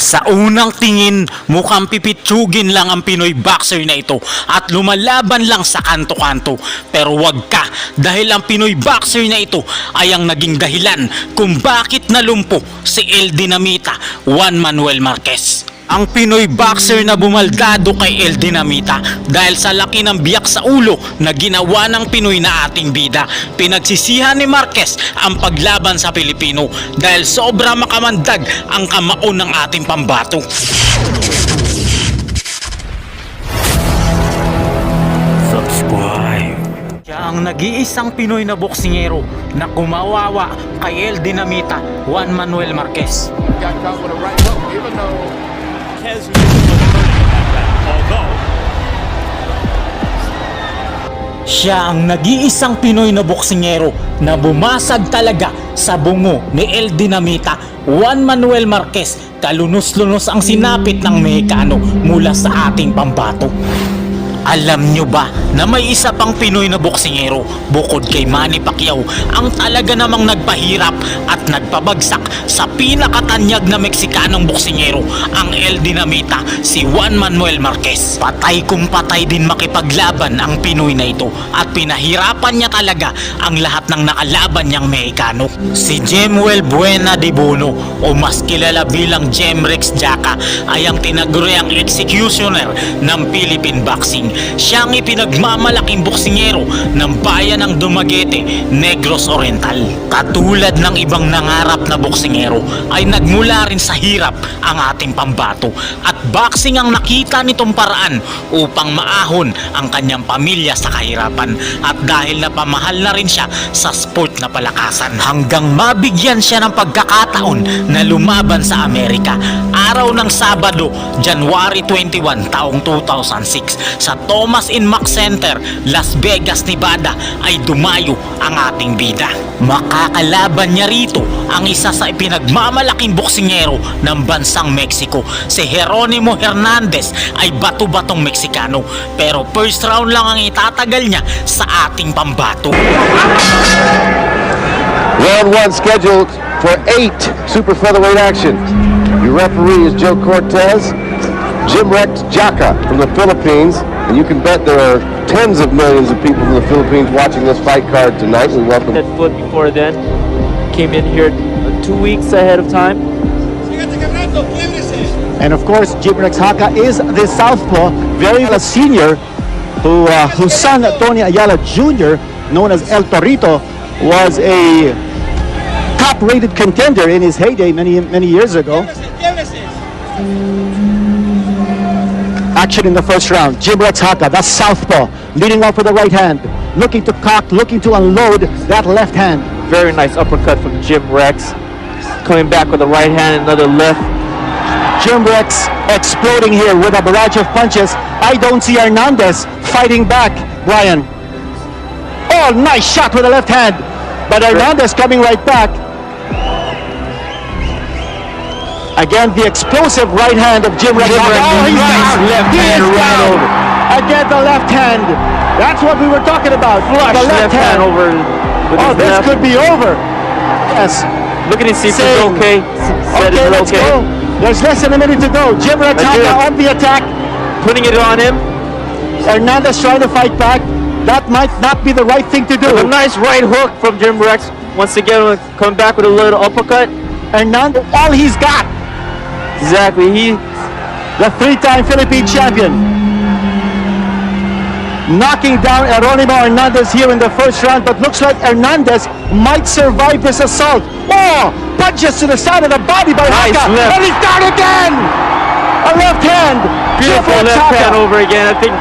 Sa unang tingin, mukhang pipitsugin lang ang Pinoy boxer na ito at lumalaban lang sa kanto-kanto. Pero wag ka dahil ang Pinoy boxer na ito ay ang naging dahilan kung bakit nalumpo si El Dinamita Juan Manuel Marquez. Ang Pinoy boxer na bumaldado kay El Dinamita dahil sa laki ng biyak sa ulo na ginawa ng Pinoy na ating bida. Pinagsisihan ni Marquez ang paglaban sa Pilipino dahil sobra makamandag ang kamao ng ating pambato. Ang nag-iisang Pinoy na boksingero na kumawawa kay El Dinamita Juan Manuel Marquez. got caught with a right hook, even though Marquez was like that. Although Siya ang nag-iisang Pinoy na boksingero na bumasag talaga sa bungo ni El Dinamita Juan Manuel Marquez kalunos-lunos ang sinapit ng Mexicano mula sa ating pambato. Alam nyo ba na may isa pang Pinoy na boksingero bukod kay Manny Pacquiao ang talaga namang nagpahirap at nagpabagsak sa pinakatanyag na Meksikanong boksingero ang El Dinamita si Juan Manuel Marquez. Patay kung patay din makipaglaban ang Pinoy na ito at pinahirapan niya talaga ang lahat ng nakalaban niyang Mexicano. Si Jemuel Buena de Bono o mas kilala bilang Jemrex Jaka ay ang tinaguriang executioner ng Philippine Boxing. Siya ang ipinagmamalaking boksingero ng bayan ng Dumaguete, Negros Oriental. Katulad ng ibang nangarap na boksingero ay nagmula rin sa hirap ang ating pambato. At boxing ang nakita nitong paraan upang maahon ang kanyang pamilya sa kahirapan. At dahil napamahal na rin siya sa sport na palakasan hanggang mabigyan siya ng pagkakataon na lumaban sa Amerika. Araw ng Sabado, January 21 taong 2006 sa Thomas in Mack Center, Las Vegas, Nevada ay dumayo ang ating bida. Makakalaban niya rito ang isa sa ipinagmamalaking boksingero ng bansang Mexico. Si Jeronimo Hernandez ay bato-batong Meksikano pero first round lang ang itatagal niya sa ating pambato. Round one scheduled for eight super featherweight action. Your referee is Joe Cortez, Jim Rex Jaka from the Philippines, and you can bet there are tens of millions of people from the Philippines watching this fight card tonight. We welcome that foot before then. Came in here two weeks ahead of time. And of course, Jim Rex Haka is the southpaw, very a senior, who uh, whose son Tony Ayala Jr., known as El Torito, was a top-rated contender in his heyday many many years ago. Action in the first round. Jim Rex Haka, that's southpaw, leading off with the right hand, looking to cock, looking to unload that left hand. Very nice uppercut from Jim Rex. Coming back with the right hand, another left. Jim Rex exploding here with a barrage of punches. I don't see Hernandez fighting back, Brian. Oh, nice shot with the left hand. But Hernandez coming right back. Again, the explosive right hand of Jim Rex. Oh, he's nice down. left He hand right down. over. Again, the left hand. That's what we were talking about. Flush the left, hand over. Oh, this left. could be over. Yes. Looking to see if Same. it's okay. Said Okay, let's okay. go. There's less than a minute to go. Jim Rex Let's do Haka it. on the attack. Putting it on him. Hernandez trying to fight back. That might not be the right thing to do. A nice right hook from Jim Rex. Once again, coming back with a little uppercut. Hernandez, all he's got, Exactly. He the three-time Philippine champion. Knocking down Eronimo Hernandez here in the first round, but looks like Hernandez might survive this assault. Oh, punches to the side of the body by Nice Haka, left. and he's down again. A left hand. beautiful left hand Haka. over again. I think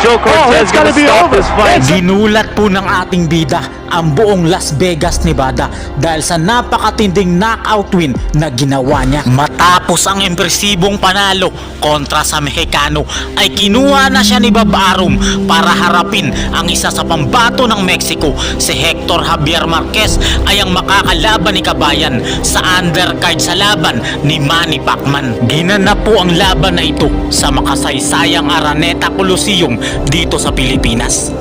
Joe Cortez it's gonna gonna be stop over. this fight. Ginulat po ng ating bida ang buong Las Vegas, Nevada dahil sa napakatinding knockout win na ginawa niya. Matapos ang impresibong panalo kontra sa Mexicano ay kinuha na siya ni Bob Arum para harapin ang isa sa pambato ng Mexico. Si Hector Javier Marquez ay ang makakalaban ni Kabayan sa undercard sa laban ni Manny Pacman. Ginanap po ang laban na ito sa makasaysayang Araneta Coliseum dito sa Pilipinas.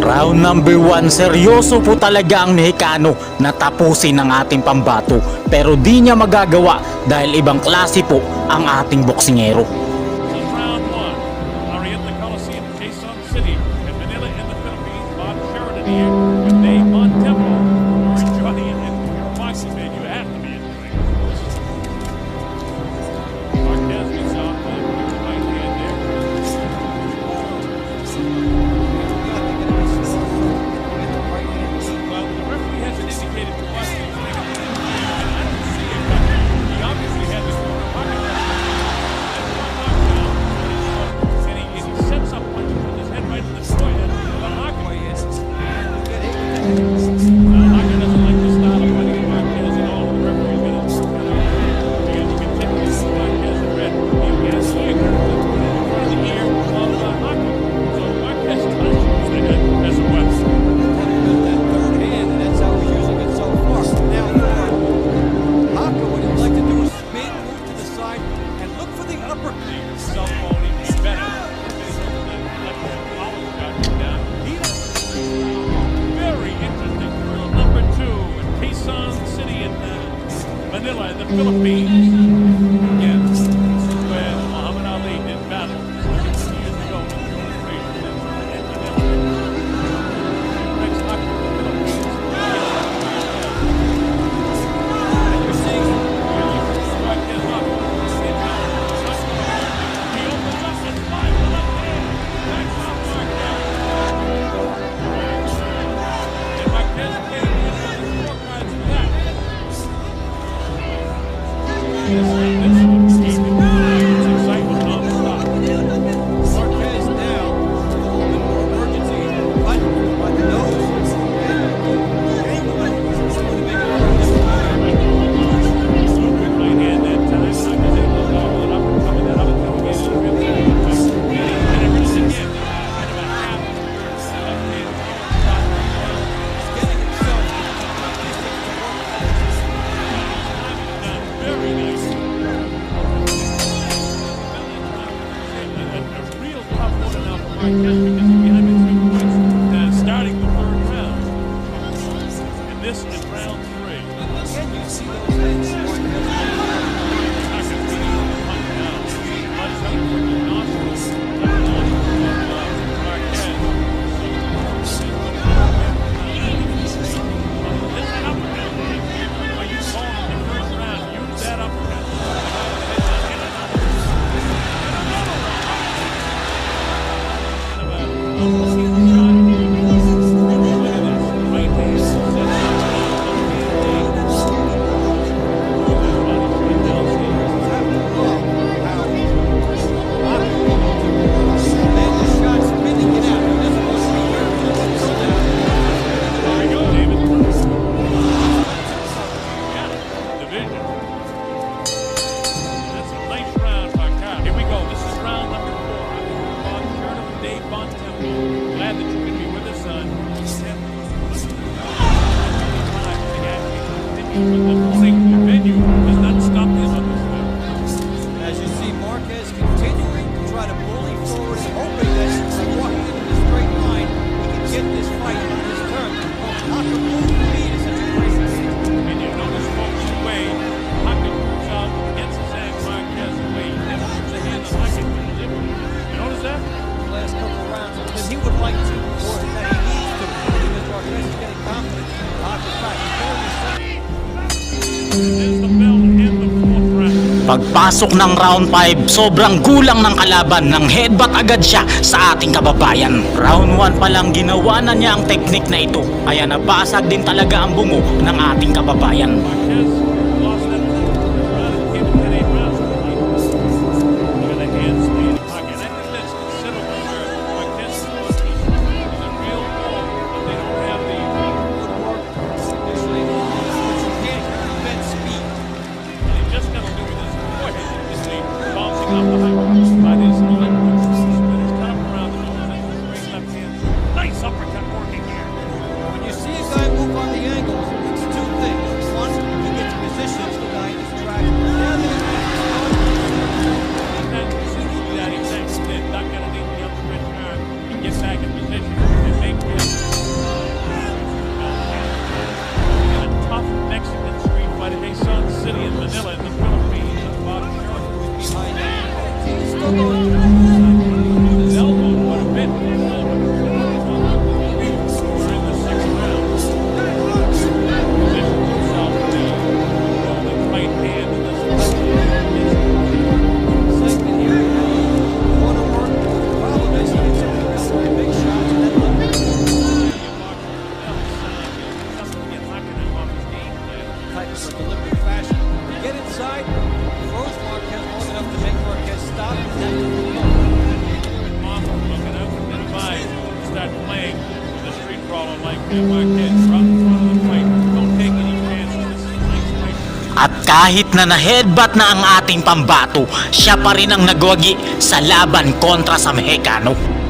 Round number 1, seryoso po talaga ang Mexicano na tapusin ang ating pambato pero di niya magagawa dahil ibang klase po ang ating boksingero. City, in Manila, in the Philippines, Bob Sheridan here. Philippines. see Mm-hmm. Pagpasok ng round 5, sobrang gulang ng kalaban nang headbutt agad siya sa ating kababayan. Round 1 pa lang ginawa na niya ang teknik na ito kaya nabasag din talaga ang bungo ng ating kababayan. At kahit na na-headbutt na ang ating pambato, siya pa rin ang nagwagi sa laban kontra sa Mexicano.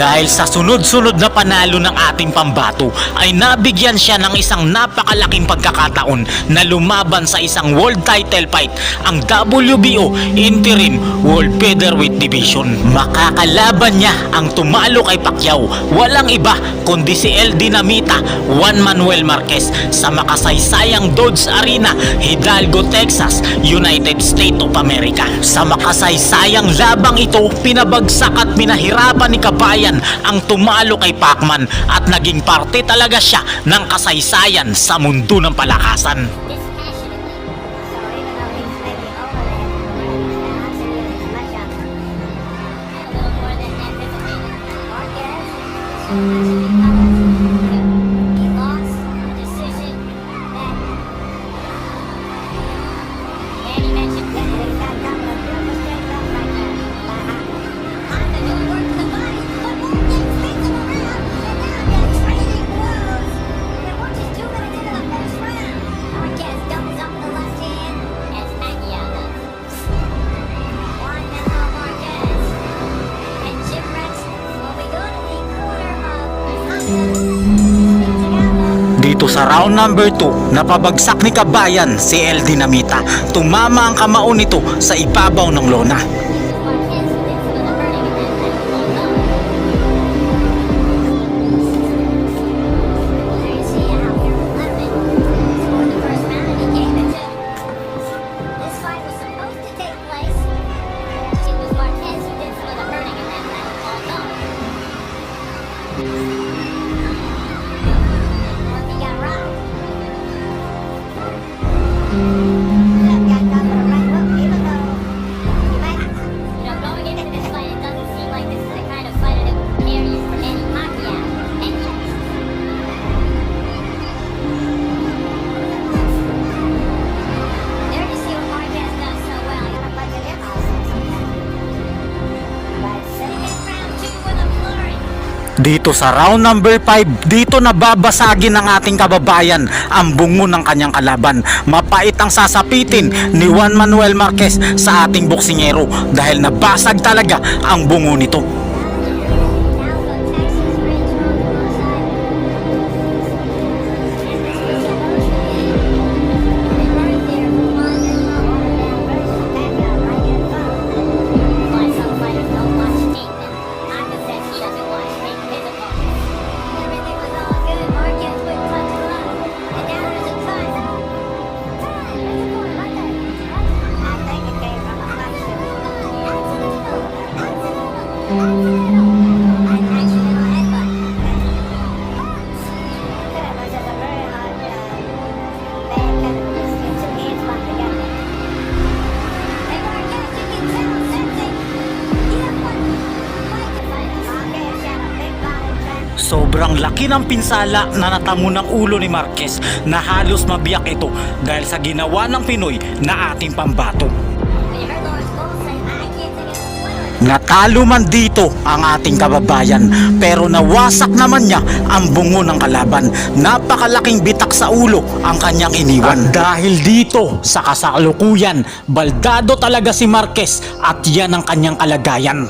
Dahil sa sunod-sunod na panalo ng ating pambato ay nabigyan siya ng isang napakalaking pagkakataon na lumaban sa isang world title fight ang WBO Interim World Featherweight Division. Makakalaban niya ang tumalo kay Pacquiao. Walang iba kundi si El Dinamita Juan Manuel Marquez sa makasaysayang Dodge Arena, Hidalgo, Texas, United States of America. Sa makasaysayang labang ito, pinabagsak at pinahirapan ni Kabayan ang tumalo kay Pacman at naging parte talaga siya ng kasaysayan sa mundo ng palakasan. dispassionately. Dito sa round number 2, napabagsak ni Kabayan si El Dinamita. Tumama ang kamao nito sa ibabaw ng lona. Dito sa round number 5, dito nababasagin ng ating kababayan ang bungo ng kanyang kalaban. Mapait ang sasapitin ni Juan Manuel Marquez sa ating boksingero dahil nabasag talaga ang bungo nito. Sobrang laki ng pinsala na natamo ng ulo ni Marquez na halos mabiyak ito dahil sa ginawa ng Pinoy na ating pambato. Natalo man dito ang ating kababayan pero nawasak naman niya ang bungo ng kalaban. Napakalaking bitak sa ulo ang kanyang iniwan. At dahil dito sa kasalukuyan, baldado talaga si Marquez at yan ang kanyang kalagayan.